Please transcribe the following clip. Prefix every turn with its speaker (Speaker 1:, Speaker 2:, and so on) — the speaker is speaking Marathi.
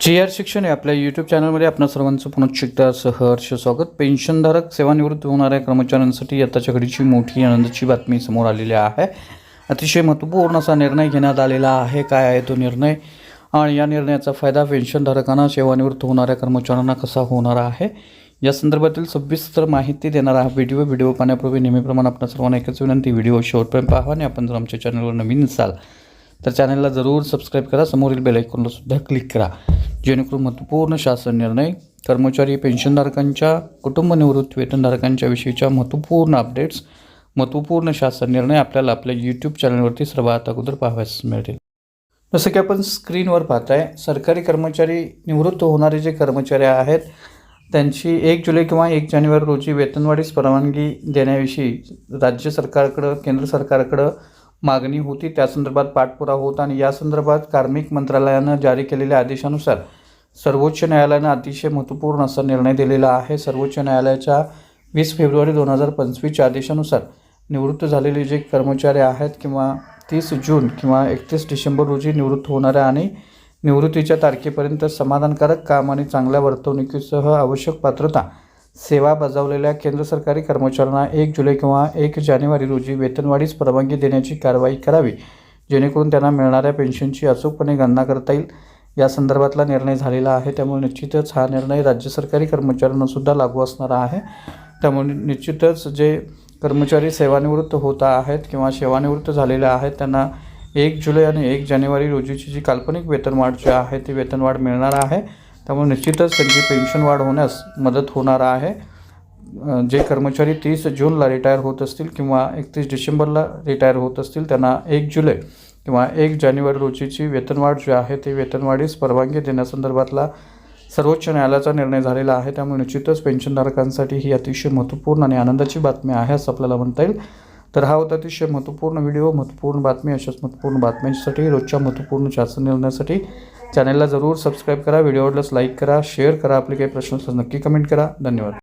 Speaker 1: जी आर शिक्षण आहे आपल्या यूट्यूब चॅनलमध्ये आपणा सर्वांचं पुन्हा एकदा सहर्ष स्वागत. पेन्शनधारक सेवानिवृत्त होणाऱ्या कर्मचाऱ्यांसाठी आताच्या घडीची मोठी आनंदाची बातमी समोर आलेली आहे. अतिशय महत्त्वपूर्ण असा निर्णय घेण्यात आलेला आहे. काय आहे तो निर्णय? आणि या निर्णयाचा फायदा पेन्शनधारकांना सेवानिवृत्त होणाऱ्या कर्मचाऱ्यांना कसा होणार आहे? या संदर्भातील सविस्तर माहिती देणारा हा व्हिडिओ व्हिडिओ पाहण्यापूर्वी नेहमीप्रमाणे आपण सर्वांना एकच विनंती व्हिडिओ शेवटपर्यंत पाहा आणि आपण जर आमच्या चॅनलवर नवीन असाल तर चॅनलला जरूर सबस्क्राईब करा. समोरील बेलायकॉनला सुद्धा क्लिक करा. जेणेकरून महत्त्वपूर्ण शासन निर्णय कर्मचारी पेन्शनधारकांच्या कुटुंब निवृत्ती वेतनधारकांच्या विषयीच्या महत्त्वपूर्ण अपडेट्स महत्त्वपूर्ण शासन निर्णय आपल्याला आपल्या यूट्यूब चॅनलवरती सर्वात अगोदर पाहावयास मिळतील. जसं की आपण स्क्रीनवर पाहताय सरकारी कर्मचारी निवृत्त होणारे जे कर्मचारी आहेत त्यांची एक जुलै किंवा एक जानेवारी रोजी वेतनवाढीस परवानगी देण्याविषयी राज्य सरकारकडं केंद्र सरकारकडं मागणी होती. त्या संदर्भात पाठपुरावा होता आणि या संदर्भात कार्मिक मंत्रालयानं जारी केलेल्या आदेशानुसार सर्वोच्च न्यायालयानं अतिशय महत्त्वपूर्ण असा निर्णय दिलेला आहे. सर्वोच्च न्यायालयाच्या वीस फेब्रुवारी दोन हजार पंचवीसच्या आदेशानुसार निवृत्त झालेले जे कर्मचारी आहेत किंवा तीस जून किंवा एकतीस डिसेंबर रोजी निवृत्त होणाऱ्या आणि निवृत्तीच्या तारखेपर्यंत समाधानकारक काम आणि चांगल्या वर्तवणुकीसह आवश्यक पात्रता सेवा बजावलेल्या केंद्र सरकारी कर्मचाऱ्यांना एक जुलै किंवा एक जानेवारी रोजी वेतनवाढीस परवानगी देण्याची कारवाई करावी जेणेकरून त्यांना मिळणाऱ्या पेन्शनची अचूकपणे गणना करता येईल. या संदर्भातला निर्णय झालेला आहे त्यामुळे निश्चितच हा निर्णय राज्य सरकारी कर्मचाऱ्यांनासुद्धा लागू असणार आहे. त्यामुळे निश्चितच जे कर्मचारी सेवानिवृत्त होत आहेत किंवा सेवानिवृत्त झालेले आहेत त्यांना एक जुलै आणि एक जानेवारी रोजीची जी काल्पनिक वेतनवाढ जी आहे ती वेतनवाढ मिळणार आहे. त्यामुळे निश्चितच त्यांची पेन्शन वाढ होण्यास मदत होणार आहे. जे कर्मचारी तीस जूनला रिटायर होत असतील किंवा एकतीस डिसेंबरला रिटायर होत असतील त्यांना एक जुलै किंवा एक जानेवारी रोजीची वेतनवाढ जी आहे ती वेतनवाढीस परवानगी देण्यासंदर्भातला सर्वोच्च न्यायालयाचा निर्णय झालेला आहे. त्यामुळे निश्चितच पेन्शनधारकांसाठी ही अतिशय महत्त्वपूर्ण आणि आनंदाची बातमी आहे असं आपल्याला म्हणता येईल. तर हा होता अतिशय महत्त्वपूर्ण व्हिडिओ महत्त्वपूर्ण बातमी अशाच महत्त्वपूर्ण बातम्यांसाठी रोजच्या महत्त्वपूर्ण शासन निर्णयासाठी चॅनलला जरूर सबस्क्राईब करा. व्हिडिओ आवडल्यास लाईक करा शेअर करा. आपले काही प्रश्न असल्यास नक्की कमेंट करा. धन्यवाद.